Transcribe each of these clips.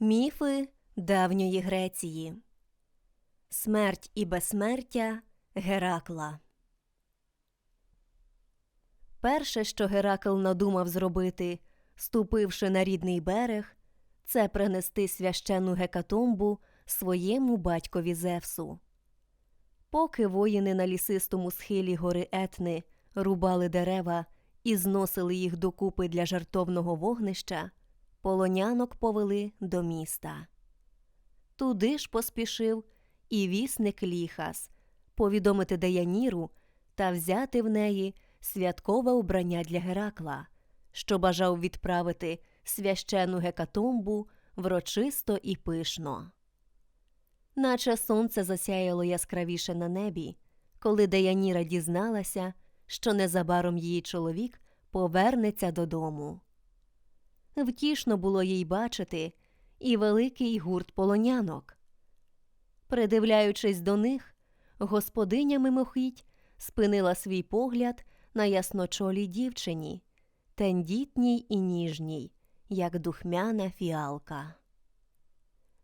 Міфи давньої Греції Смерть і безсмертя Геракла. Перше, що Геракл надумав зробити, ступивши на рідний берег, це принести священну гекатомбу своєму батькові Зевсу. Поки воїни на лісистому схилі гори Етни рубали дерева і зносили їх докупи для жартовного вогнища, полонянок повели до міста. Туди ж поспішив і вісник Ліхас повідомити Деяніру та взяти в неї святкове убрання для Геракла, що бажав відправити священу гекатомбу врочисто і пишно. Наче сонце засяяло яскравіше на небі, коли Деяніра дізналася, що незабаром її чоловік повернеться додому. Втішно було їй бачити і великий гурт полонянок. Придивляючись до них, господиня мимохідь спинила свій погляд на ясночолій дівчині, тендітній і ніжній, як духмяна фіалка.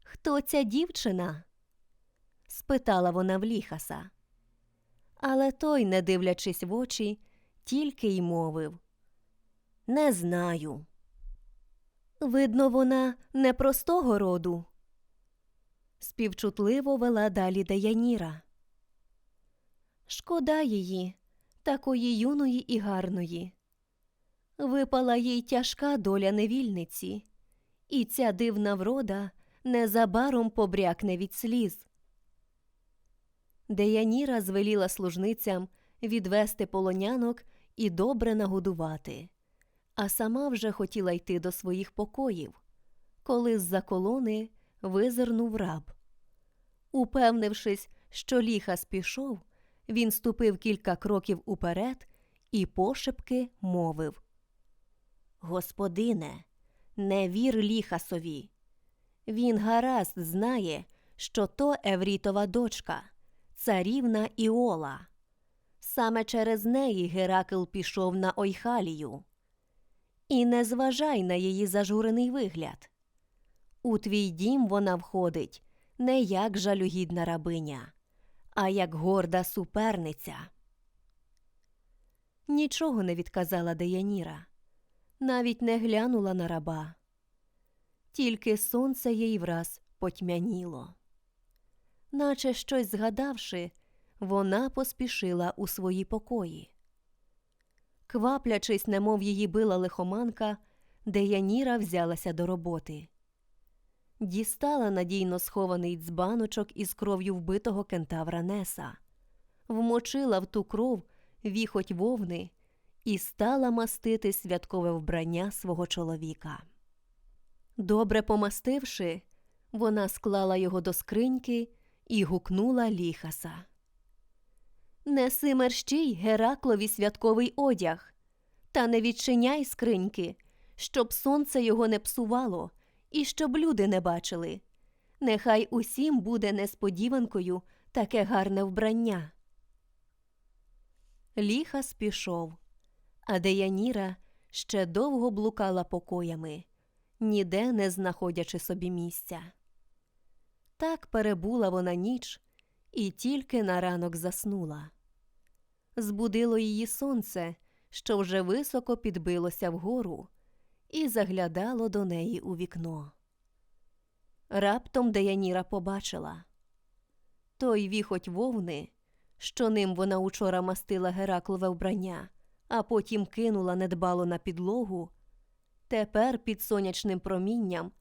Хто ця дівчина? спитала вона в ліхаса. Але той, не дивлячись в очі, тільки й мовив Не знаю. Видно, вона непростого роду. Співчутливо вела далі Деяніра. Шкода її, такої юної і гарної. Випала їй тяжка доля невільниці, і ця дивна врода незабаром побрякне від сліз. Деяніра звеліла служницям відвести полонянок і добре нагодувати, а сама вже хотіла йти до своїх покоїв, коли з-за колони визирнув раб. Упевнившись, що ліхас пішов, він ступив кілька кроків уперед і пошепки мовив Господине, не вір ліхасові. Він гаразд знає, що то Еврітова дочка, царівна Іола. Саме через неї Геракл пішов на Ойхалію. І не зважай на її зажурений вигляд. У твій дім вона входить не як жалюгідна рабиня, а як горда суперниця. Нічого не відказала Деяніра, навіть не глянула на раба. Тільки сонце їй враз потьмяніло. Наче щось згадавши, вона поспішила у свої покої. Кваплячись, немов її била лихоманка, Деяніра взялася до роботи. Дістала надійно схований дзбаночок із кров'ю вбитого кентавра Неса, вмочила в ту кров віхоть вовни і стала мастити святкове вбрання свого чоловіка. Добре помастивши, вона склала його до скриньки і гукнула ліхаса. Неси мерщій Гераклові святковий одяг, та не відчиняй скриньки, щоб сонце його не псувало і щоб люди не бачили. Нехай усім буде несподіванкою таке гарне вбрання. Ліхас пішов, а Деяніра ще довго блукала покоями, ніде не знаходячи собі місця. Так перебула вона ніч і тільки на ранок заснула. Збудило її сонце, що вже високо підбилося вгору, і заглядало до неї у вікно. Раптом Деяніра побачила той віхоть вовни, що ним вона учора мастила Гераклове вбрання, а потім кинула недбало на підлогу, тепер під сонячним промінням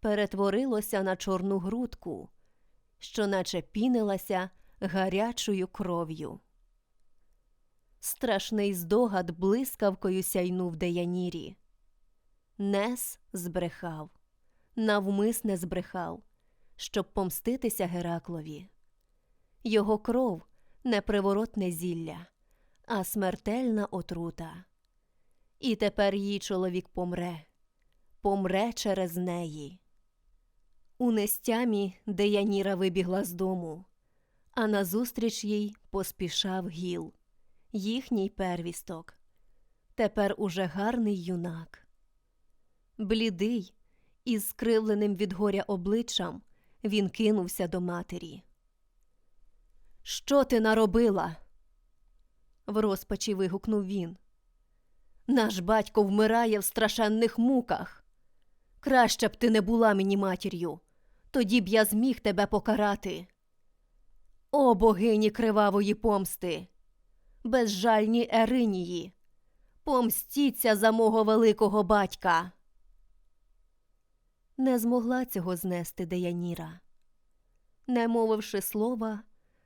перетворилося на чорну грудку, що наче пінилася гарячою кров'ю. Страшний здогад блискавкою сяйнув Деянірі. Нес збрехав, навмисне збрехав, щоб помститися Гераклові. Його кров не приворотне зілля, а смертельна отрута. І тепер її чоловік помре, помре через неї. У нестямі Деяніра вибігла з дому, а назустріч їй поспішав гіл, їхній первісток, тепер уже гарний юнак. Блідий Із скривленим від горя обличчям він кинувся до матері. Що ти наробила? в розпачі вигукнув він. Наш батько вмирає в страшенних муках. Краще б ти не була мені матір'ю, тоді б я зміг тебе покарати. О богині кривавої помсти, безжальні Еринії, помстіться за мого великого батька. Не змогла цього знести Деяніра. Не мовивши слова,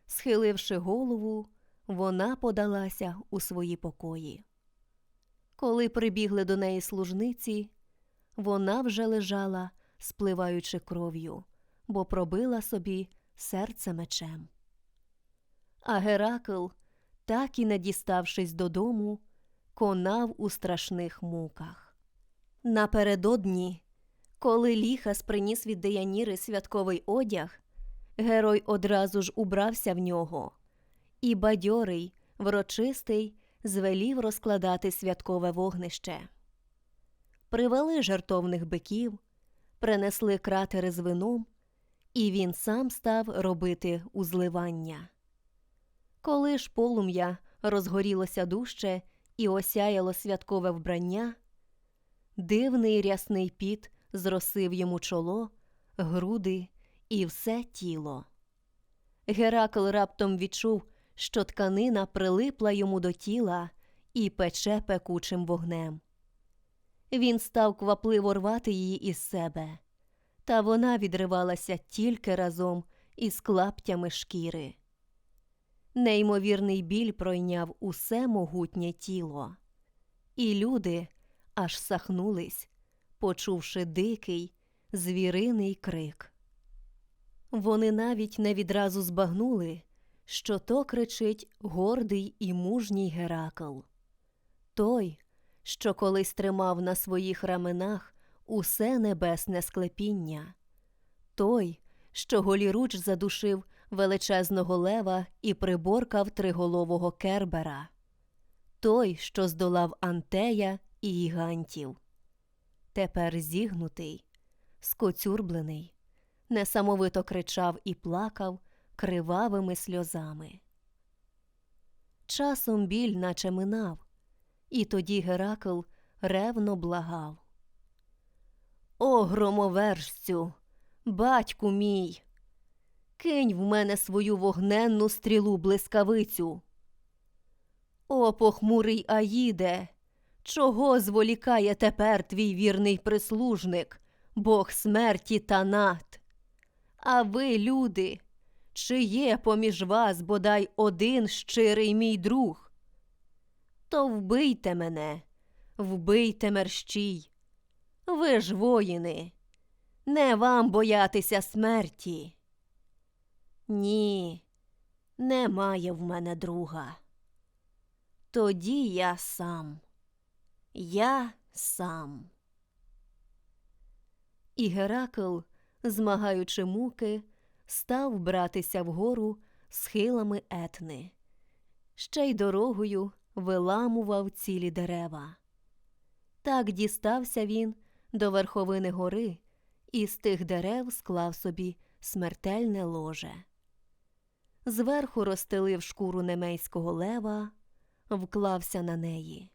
схиливши голову, вона подалася у свої покої. Коли прибігли до неї служниці, вона вже лежала, спливаючи кров'ю, бо пробила собі серце мечем. А Геракл, так і не діставшись додому, конав у страшних муках. Напередодні, коли Ліхас приніс від Деяніри святковий одяг, герой одразу ж убрався в нього, і бадьорий, врочистий, звелів розкладати святкове вогнище. Привели жертовних биків, принесли кратери з вином, і він сам став робити узливання. Коли ж полум'я розгорілося дужче і осяяло святкове вбрання, дивний рясний піт зросив йому чоло, груди і все тіло. Геракл раптом відчув, що тканина прилипла йому до тіла і пече пекучим вогнем. Він став квапливо рвати її із себе, та вона відривалася тільки разом із клаптями шкіри. Неймовірний біль пройняв усе могутнє тіло, і люди аж сахнулись, почувши дикий, звіриний крик. Вони навіть не відразу збагнули, що то кричить гордий і мужній Геракл. Той, що колись тримав на своїх раменах усе небесне склепіння, той, що голіруч задушив величезного лева і приборкав триголового кербера, той, що здолав Антея і гігантів. Тепер зігнутий, скоцюрблений, несамовито кричав і плакав кривавими сльозами. Часом біль наче минав, і тоді Геракл ревно благав. О, громовержцю, батьку мій, кинь в мене свою вогненну стрілу блискавицю. О, похмурий Аїде, чого зволікає тепер твій вірний прислужник, Бог смерті Танат? А ви, люди, чи є поміж вас бодай один щирий мій друг? То вбийте мене, вбийте мерщій. Ви ж воїни, не вам боятися смерті. Ні, немає в мене друга. Тоді я сам, я сам. І Геракл, змагаючи муки, став братися вгору схилами етни, ще й дорогою виламував цілі дерева. Так дістався він до верховини гори і з тих дерев склав собі смертельне ложе. Зверху розстелив шкуру немейського лева, вклався на неї,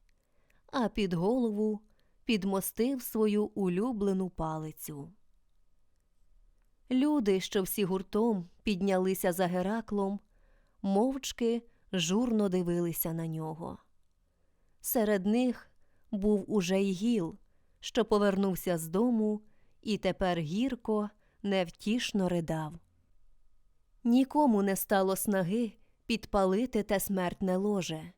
а під голову підмостив свою улюблену палицю. Люди, що всі гуртом піднялися за Гераклом, мовчки журно дивилися на нього. Серед них був уже й гіл, що повернувся з дому і тепер гірко, невтішно ридав. Нікому не стало снаги підпалити те смертне ложе,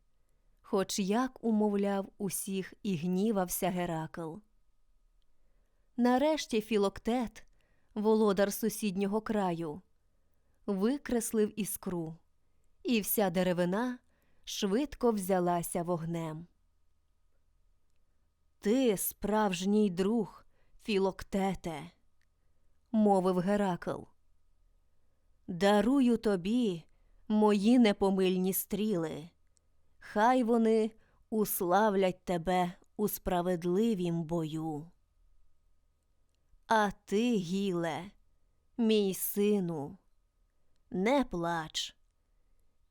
хоч як умовляв усіх і гнівався Геракл. Нарешті Філоктет, володар сусіднього краю, викреслив іскру, і вся деревина швидко взялася вогнем. Ти справжній друг, Філоктете, мовив Геракл. Дарую тобі мої непомильні стріли, хай вони уславлять тебе у справедливім бою. А ти, Гіле, мій сину, не плач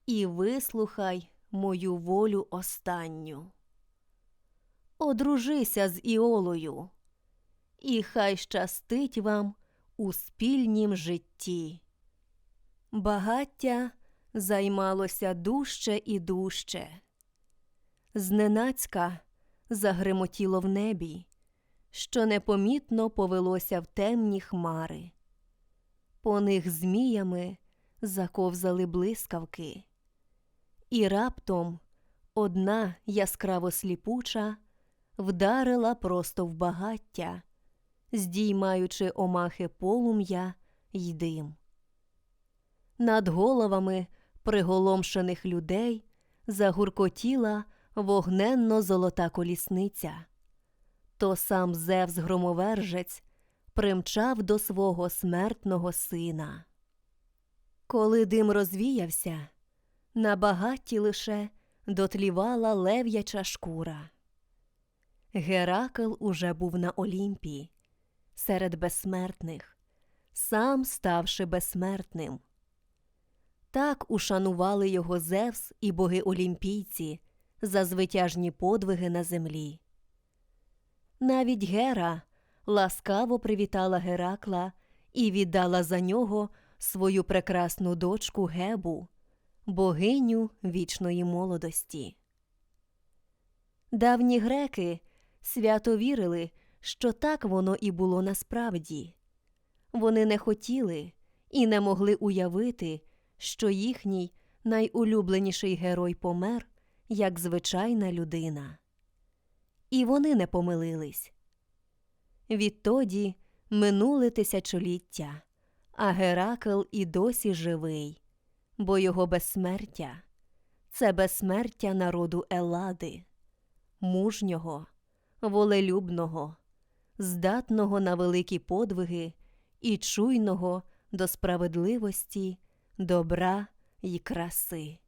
і вислухай мою волю останню. Одружися з Іолою, і хай щастить вам у спільнім житті. Багаття займалося дужче і дужче. Зненацька загримотіло в небі, що непомітно повелося в темні хмари. По них зміями заковзали блискавки, і раптом одна яскраво сліпуча вдарила просто в багаття, здіймаючи омахи полум'я й дим. Над головами приголомшених людей загуркотіла вогненно-золота колісниця. То сам Зевс громовержець примчав до свого смертного сина. Коли дим розвіявся, на багатті лише дотлівала лев'яча шкура. Геракл уже був на Олімпі, серед безсмертних, сам ставши безсмертним. Так ушанували його Зевс і боги олімпійці за звитяжні подвиги на землі. Навіть Гера ласкаво привітала Геракла і віддала за нього свою прекрасну дочку Гебу, богиню вічної молодості. Давні греки свято вірили, що так воно і було насправді. Вони не хотіли і не могли уявити, що їхній найулюбленіший герой помер, як звичайна людина. І вони не помилились. Відтоді минули тисячоліття, а Геракл і досі живий, бо його безсмертя це безсмертя народу Елади, мужнього, волелюбного, здатного на великі подвиги і чуйного до справедливості, добра й краси.